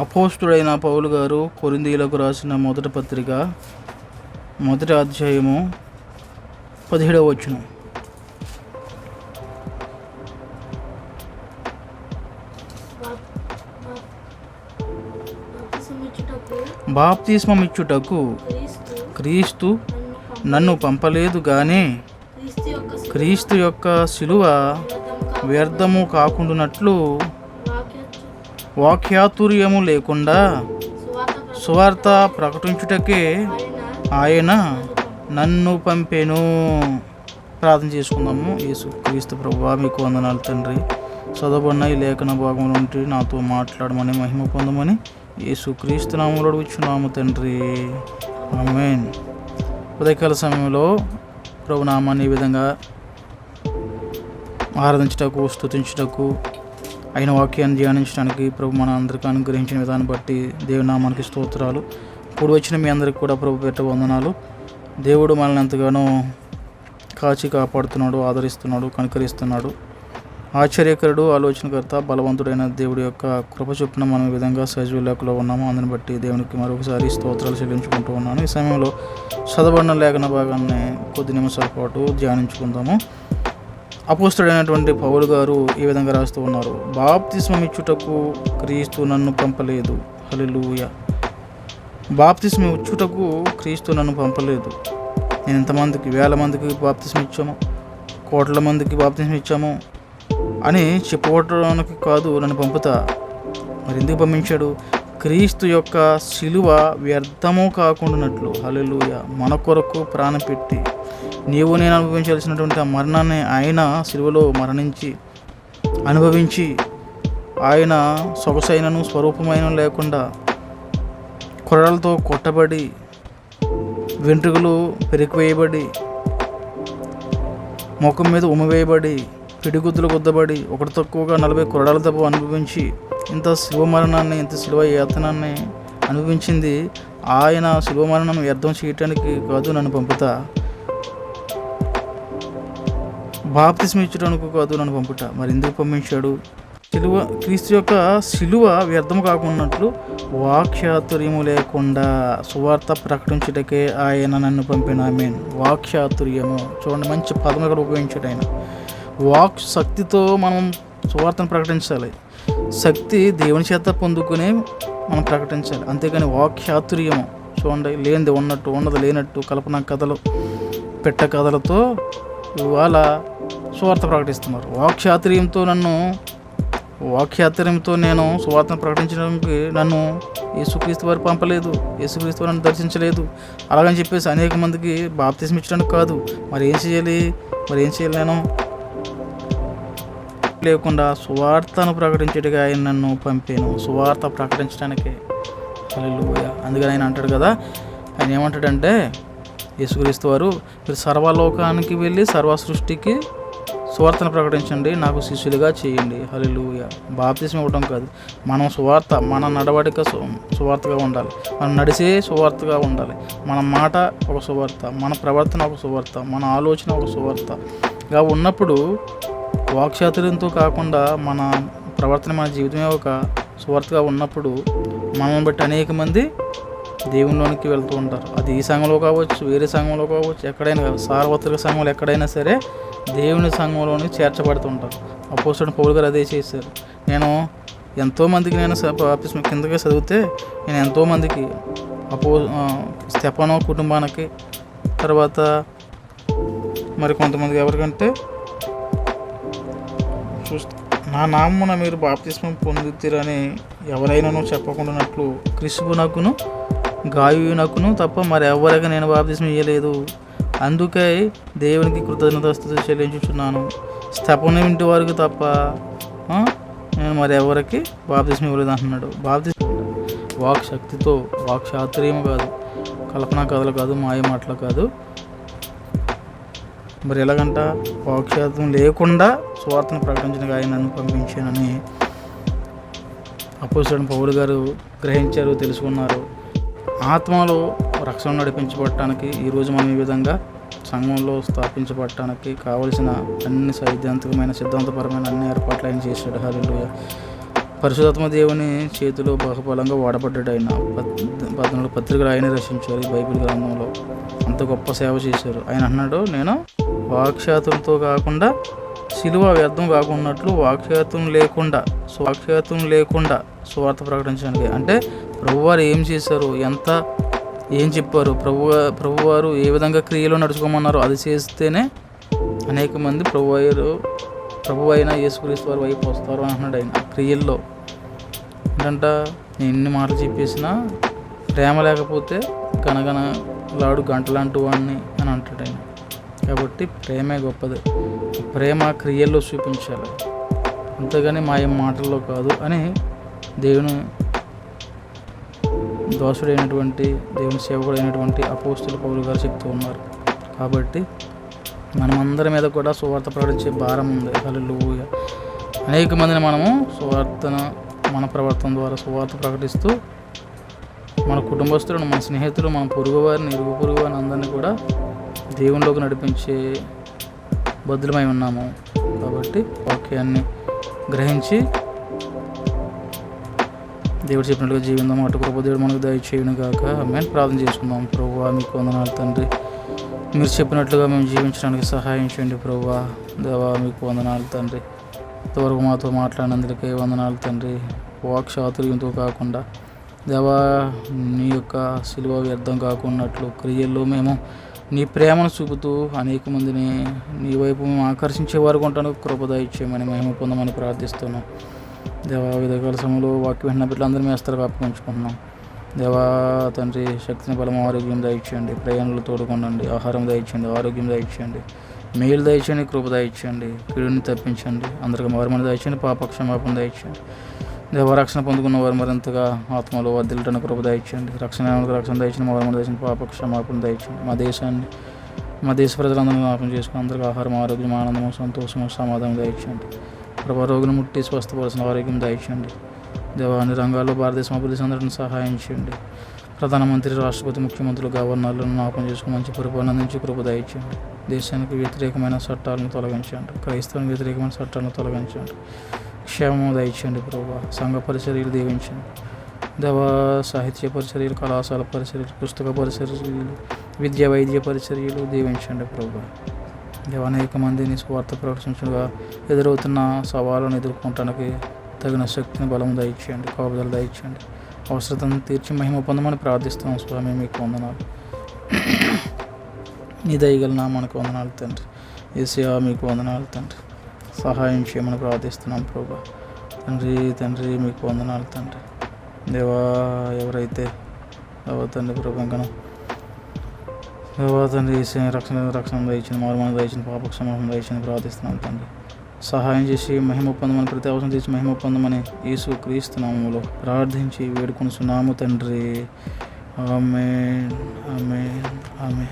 అపోస్తుడైన పౌలు గారు కొరిందీలకు రాసిన మొదటి పత్రిక మొదటి అధ్యాయము పదిహేడవ వచనం. బాప్తిసమిచ్చుటకు బాప్తిస్మం ఇచ్చుటకు క్రీస్తు నన్ను పంపలేదు గాని క్రీస్తు యొక్క శిలువ వ్యర్థము కాకుండానట్లు వాక్యాతుర్యము లేకుండా సువార్త ప్రకటించుటకే ఆయన నన్ను పంపెను. ప్రార్థన చేసుకుందాము. యేసు క్రీస్తు ప్రభువా మీకు వందనాలు తండ్రి. చదవబడిన ఈ లేఖన భాగం నుండి నాతో మాట్లాడమని మహిమ పొందమని యేసు క్రీస్తు నామంలో ఇచ్చున్నాము తండ్రి. ఆమెన్. ఉదయకాల సమయంలో ప్రభు నామాన్ని ఈ విధంగా ఆరాధించటకు స్థుతించటకు అయిన వాక్యాన్ని ధ్యానించడానికి ప్రభు మన అందరికీ అనుగ్రహించిన విధానం బట్టి దేవునామానికి స్తోత్రాలు. ఇప్పుడు వచ్చిన మీ అందరికి కూడా ప్రభు పెట్ట వందనాలు. దేవుడు మనల్ని ఎంతగానో కాచి కాపాడుతున్నాడు ఆదరిస్తున్నాడు కనుకరిస్తున్నాడు. ఆశ్చర్యకరుడు ఆలోచనకర్త బలవంతుడైన దేవుడి యొక్క కృప చొప్పున మనం ఈ విధంగా లేఖలో ఉన్నాము. అందుని బట్టి దేవునికి మరొకసారి స్తోత్రాలు చెల్లించుకుంటూ ఉన్నాను. ఈ సమయంలో చదవబడిన లేఖన భాగాన్ని కొద్ది నిమిషాల పాటు ధ్యానించుకుందాము. అపోస్తుడైనటువంటి పౌలు గారు ఈ విధంగా రాస్తూ ఉన్నారు. బాప్తిస్మమిచ్చుటకు క్రీస్తు నన్ను పంపలేదు. హలిలూయ బాప్తిస్మిచ్చుటకు క్రీస్తు నన్ను పంపలేదు. నేను ఎంతమందికి? వేల మందికి బాప్తిస్మిచ్చాము కోట్ల మందికి బాప్తిస్మిచ్చాము అని చెప్పుకోవడానికి కాదు నన్ను పంపుతా. మరి ఎందుకు పంపించాడు? క్రీస్తు యొక్క శిలువ వ్యర్థము కాకుండానట్లు. హలలుయ మన కొరకు ప్రాణం పెట్టి. నీవు నేను అనుభవించాల్సినటువంటి ఆ మరణాన్ని ఆయన శిలువలో మరణించి అనుభవించి ఆయన సొగసైనను స్వరూపమైన లేకుండా కొరలతో కొట్టబడి వెంట్రుకలు పెరికివేయబడి ముఖం మీద ఉమ్మవేయబడి పిడిగుద్దులు గుద్దబడి ఒకటి తక్కువగా నలభై కురడాల తప్పు అనుభవించి ఇంత శివ మరణాన్ని ఇంత శిలువ యాతనాన్ని అనుభవించింది ఆయన. శివ మరణం వ్యర్థం చేయటానికి కాదు నన్ను పంపుతా. బాప్తిస్మిచ్చడానికి కాదు నన్ను పంపుట మరి ఎందుకు పంపించాడు? సిలువ క్రీస్తు యొక్క సిలువ వ్యర్థం కాకున్నట్లు వాక్చాతుర్యము లేకుండా సువార్త ప్రకటించుటకే ఆయన నన్ను పంపిన. మీన్ వాక్చాతుర్యము. చూడండి మంచి పదం ఇక్కడ ఉపయోగించాడు ఆయన. వాక్ శక్తితో మనం సువార్తను ప్రకటించాలి. శక్తి దేవుని చేత పొందుకునే మనం ప్రకటించాలి. అంతేకాని వాక్చాతుర్యము చూడండి లేనిది ఉన్నట్టు ఉన్నది లేనట్టు కల్పన కథలు పెట్ట కథలతో ఇవాళ సువార్త ప్రకటిస్తున్నారు. వాక్యాతుర్యంతో నన్ను వాక్యాత్రయంతో నేను సువార్తను ప్రకటించడానికి నన్ను యేసుక్రీస్తు వారు పంపలేదు యేసుక్రీస్తు వారు నన్ను దర్శించలేదు. అలాగని చెప్పేసి అనేక మందికి బాప్తిజం ఇచ్చడానికి కాదు. మరి ఏం చేయాలి? మరి ఏం చేయాలి నేను లేకుండా సువార్తను ప్రకటించడానికి ఆయన నన్ను పంపాను. సువార్త ప్రకటించడానికే హల్లెలూయా. అందుకని ఆయన అంటాడు కదా ఆయన ఏమంటాడంటే యేసుక్రీస్తు వారు మీరు సర్వలోకానికి వెళ్ళి సర్వ సృష్టికి సువార్తను ప్రకటించండి నాకు శిష్యులుగా చేయండి. హలిలుయ బాప్తిసం ఇవ్వడం కాదు. మనం సువార్త మన నడవడిక సు- సువార్తగా ఉండాలి. మనం నడిచే సువార్తగా ఉండాలి. మన మాట ఒక సువార్త మన ప్రవర్తన ఒక సువార్త మన ఆలోచన ఒక సువార్తగా ఉన్నప్పుడు వాక్చాతుర్యంతో కాకుండా మన ప్రవర్తన మన జీవితమే ఒక సువార్తగా ఉన్నప్పుడు మనల్ని బట్టి అనేక మంది దేవునిలోనికి వెళ్తూ ఉంటారు. అది ఈ సంఘంలో కావచ్చు వేరే సంఘంలో కావచ్చు ఎక్కడైనా సార్వత్రిక సంఘంలో ఎక్కడైనా సరే దేవుని సంఘంలోనికి చేర్చబడుతూ ఉంటారు. అపోజిట్ పౌలు గారు అదే చేశారు. నేను ఎంతోమందికి నేను ఆఫీస్ కిందకే చదివితే నేను ఎంతోమందికి అపో ఆ, కుటుంబానికి తర్వాత మరి కొంతమందికి ఎవరికంటే చూస్తే. నా నామున మీరు బాప్తిస్మం పొందుతారని ఎవరైనానో చెప్పకుండానట్లు క్రిసుకునకును గాయునకును తప్ప మరి ఎవరికి నేను బాప్తిస్మం ఇవ్వలేదు అందుకే దేవునికి కృతజ్ఞతాస్తుతి చెల్లించుచున్నాను. స్థపన ఇంటి వారికి తప్ప నేను మరి ఎవరికి బాప్తిస్మం ఇవ్వలేదు అంటున్నాడు. బాప్తిస్మం వాక్ శక్తితో వాక్ శాస్త్రీయం కాదు కల్పన కథలు కాదు మాయ మాటలు కాదు. మరి ఎలాగంట? వాక్శాతం లేకుండా స్వార్థను ప్రకటించడానికి ఆయన నన్ను పంపించానని అపోజిట్ పౌరు గారు గ్రహించారు తెలుసుకున్నారు. ఆత్మలో రక్షణ నడిపించబడటానికి ఈరోజు మనం ఈ విధంగా సంఘంలో స్థాపించబడటానికి కావలసిన అన్ని సైద్ధాంతికమైన సిద్ధాంతపరమైన అన్ని ఏర్పాట్లు ఆయన చేశాడు. హరిలోయ పరిశుధాత్మ దేవుని చేతిలో బహుబలంగా వాడబడ్డాడు ఆయన పద్నాలుగు పత్రికలు ఆయన రచించారు ఈ బైబిల్ గ్రంథంలో. అంత గొప్ప సేవ చేశారు. ఆయన అన్నాడు నేను వాక్శాతంతో కాకుండా శిలువ వ్యర్థం కాకున్నట్లు వాక్షాతం లేకుండా వాక్శాతం లేకుండా స్వార్థ ప్రకటించడానికి అంటే ప్రభువారు ఏం చేశారు? ఎంత ఏం చెప్పారు? ప్రభు ప్రభువారు ఏ విధంగా క్రియలో నడుచుకోమన్నారో అది చేస్తేనే అనేక మంది ప్రభు అయ్యారు ప్రభు అయిన యేసుక్రీస్తు వారి వైపు వస్తారు అంటున్నాడు ఆయన క్రియల్లో. ఏంటంట నేను ఎన్ని మాటలు చెప్పేసినా ప్రేమ లేకపోతే గనగన లాడు గంటలాంటి వాడిని అని అంటాడు ఆయన. కాబట్టి ప్రేమే గొప్పది. ప్రేమ క్రియల్లో చూపించాలి. అంతేగాని మా ఏం మాటల్లో కాదు అని దేవుని దోషుడైనటువంటి దేవుని సేవకుడైనటువంటి అపోస్తుల పౌరులు గారు చెప్తూ ఉన్నారు. కాబట్టి మనమందరి మీద కూడా సువార్త ప్రకటించే భారం ఉంది. హల్లెలూయా. అనేక మందిని మనము సువార్తను మన ప్రవర్తన ద్వారా సువార్త ప్రకటిస్తూ మన కుటుంబస్తులను మన స్నేహితులు మన పొరుగు వారిని ఇరుగు పొరుగు వారిని అందరినీ కూడా దేవునిలోకి నడిపించే బదులమై ఉన్నాము. కాబట్టి వాక్యాన్ని గ్రహించి దేవుడు చెప్పినట్టుగా జీవిందాం. అటు ప్రభు దేవుడు మనకు దయచేయను కాక మేము ప్రార్థన చేసుకుందాం. ప్రభు మీకు వందనాలు తండ్రి. మీరు చెప్పినట్లుగా మేము జీవించడానికి సహాయం చేయండి ప్రభు దేవా మీకు వందనాలు తండ్రి. ఇంతవరకు మాతో మాట్లాడినందుకే వందనాలు తండ్రి. వాక్ చాతుర్యంతో కాకుండా. దేవా నీ యొక్క సిలువ వ్యర్థం కాకున్నట్లు క్రియల్లో మేము నీ ప్రేమను చూపుతూ అనేక మందిని నీ వైపు మేము ఆకర్షించే వారు కొంటాను కృపద ఇచ్చేయమని మేము పొందమని ప్రార్థిస్తున్నాం. దేవా విధకాల సమయంలో వాక్యం విన్న బిడ్డలందరూ మేము అస్తరు కాపుకుంచుకుంటున్నాం దేవా తండ్రి శక్తిని బలం ఆరోగ్యం దయచేయండి. ప్రయాణాలు తోడుకొనండి. ఆహారం దయచేయండి. ఆరోగ్యం దయచేయండి. మేలు దయచేయండి. కృప దయచేయండి కీడుని తప్పించండి. అందరికీ మరమని దయచేయండి. పాప క్షమాపణ దయచేయండి. దేవరక్షణ పొందుకున్న వారు మరింతగా ఆత్మలో వర్దిల్లటను కృప దయచేయండి. రక్షణ రక్షణ దయచేయండి మరమని దయచేయండి పాప క్షమాపణ దయచేయండి. మా దేశాన్ని మా దేశ ప్రజలందరినీ జ్ఞాపం చేసుకుని అందరికీ ఆహారం ఆరోగ్యం ఆనందము సంతోషము సమాధానం దయచేయండి. ప్రభా రోగులు ముట్టి స్వస్థపరిచిన ఆరోగ్యం దయచేయండి. దేవాన్ని రంగాల్లో భారతదేశం అభివృద్ధి అందరిని సహాయం చేయండి. ప్రధానమంత్రి రాష్ట్రపతి ముఖ్యమంత్రులు గవర్నర్లను జ్ఞాపం చేసుకుని మంచి పరిపాలన అందించి కృప దయచేయండి. దేశానికి వ్యతిరేకమైన చట్టాలను తొలగించండి. క్రైస్తవానికి వ్యతిరేకమైన చట్టాలను తొలగించండి. క్షేమము దయచండి ప్రభా. సంఘ పరిచర్యలు దీవించండి. దేవ సాహిత్య పరిచర్యలు కళాశాల పరిచర్యలు పుస్తక పరిచర్యలు విద్య వైద్య పరిచర్యలు దీవించండి ప్రభా. దేవ అనేక మందిని స్వార్థ ప్రకటించగా ఎదురవుతున్న సవాళ్ళను ఎదుర్కొనడానికి తగిన శక్తిని బలం దయచేయండి కాపుదల దయచేయండి. అవసరతను తీర్చి మహిమ పొందమని ప్రార్థిస్తున్నాం స్వామి మీకు వందనాలు. నీ దయగల మనకు వందనాలు తండ్రి. సేవ మీకు వందనాలు తండ్రి. సహాయం చేయమని ప్రార్థిస్తున్నాం ప్రభా. తండ్రి తండ్రి మీకు వందనాలు తండ్రి. దేవా ఎవరైతే దేవా తండ్రి ప్రభు దేవా తండ్రి రక్షణ రక్షణ దయచిన మారుమన దయచిన పాప క్షమాపణ దయచిన ప్రార్థిస్తున్నాం తండ్రి. సహాయం చేసి మహిమ పొందమని ప్రతి అవసరం చేసి మహిమ పొందమని యేసు క్రీస్తు నామములో ప్రార్థించి వేడుకొనుచున్నాము తండ్రి. ఆమె ఆమె